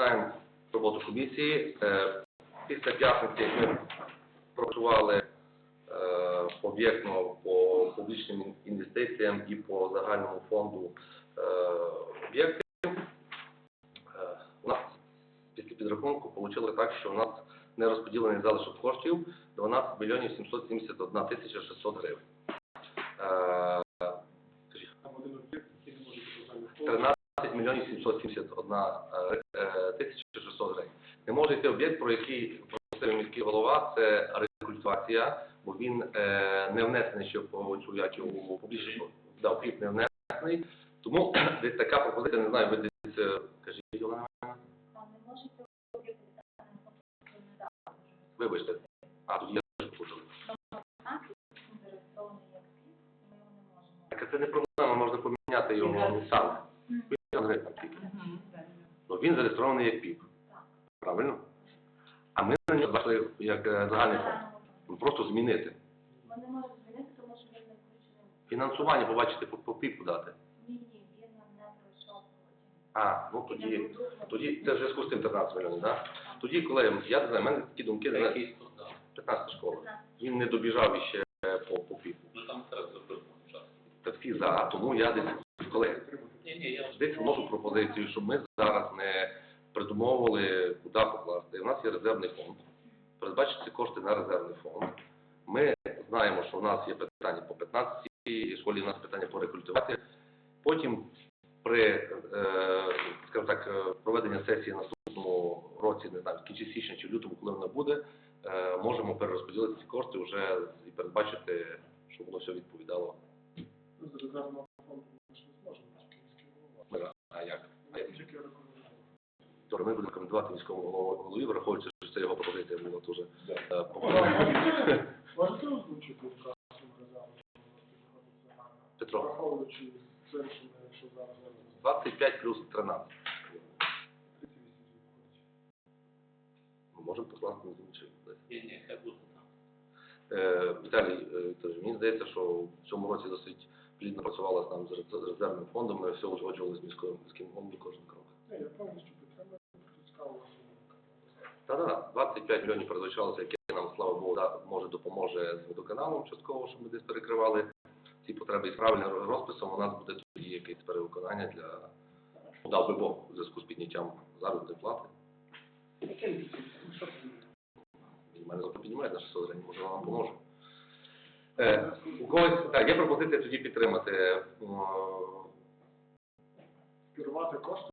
Починаємо роботу комісії. Е, Після п'ятниці ми працювали е, об'єктно по публічним інвестиціям і по загальному фонду е, об'єктів. У нас після підрахунку вийшло так, що у нас не розподілений залишок коштів 12 мільйонів 771 тисяча 600 гривень. Е, Там один об'єкт, який не може бути загальний фонд. 13 мільйонів 771 е, е, тисяча 600 гривень. Йти об'єкт, про який просив міський голова, це рекультивація, бо він е, не внесений ще по цю його у публічну, да, не внесений. Тому десь така пропозиція, не знаю, ви десь, е, кажіть, Олена, вибачте. А, тоді я теж можемо. Так це не проблема, можна поміняти його. Ну, він зареєстрований як ПІП. Правильно? А ми на нього бачили як е, загальний фонд. Ну, Просто змінити. Ми не можемо змінити, тому що він не включений. Фінансування побачити по, по ПІПу дати. Ні, ні, він нам не пройшов. А, ну тоді, тоді це в зв'язку з тим 13 мільйонів, так? Тоді, коли я не знаю, в мене такі думки, не 15 школа. Він не добіжав іще по, по ПІПу. Ну там зараз зробив час. Та всі за, а тому я десь колеги. Десь вношу пропозицію, щоб ми зараз не придумовували, куди покласти. У нас є резервний фонд. Передбачити кошти на резервний фонд. Ми знаємо, що у нас є питання по 15 школі, у нас питання по рекультивації. Потім при е, скажімо так, е, проведення сесії наступному році, не знаю, в кінці січня чи в лютому, коли вона буде, е, можемо перерозподілити ці кошти вже і передбачити, щоб воно все відповідало. Ну, З резервного фонду ми ж не зможемо, тільки міський голова. А як? А як? Тільки рекомендую. То ми будемо рекомендувати міському голові, враховуючи, що це його пропозиція була дуже е, поважна. Можете озвучити вказом резервного? Петро, Враховуючи це, що зараз 25 плюс 13. 38. Ми можемо покласти на інший. Ні, ні, хай буде там. Е, Віталій, е, мені здається, що в цьому році досить плідно працювала з нами з резервним фондом, ми все узгоджували з міським головою кожен крок. Та-да, 25 мільйонів передбачалося, яке нам, слава Богу, да, може допоможе з водоканалом частково, щоб ми десь перекривали ці потреби і з правильним розписом. У нас буде тоді якесь перевиконання для, дав би Бог, у зв'язку з підняттям заробітної плати. Мінімальна зарплата піднімає на 600 гривень, може вам поможе. Е, у когось, так, є пропозиція тоді підтримати е, Скерувати кошти в.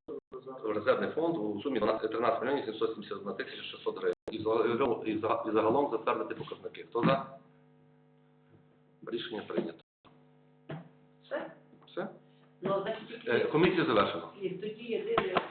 Резервний фонд у сумі 13 мільйонів 771 тисяча 600 гривень. І загалом, затвердити показники. Хто за? Рішення прийнято. Все? Все? Ну, значить, Е, тільки комісія завершена. Ні, тоді єдине,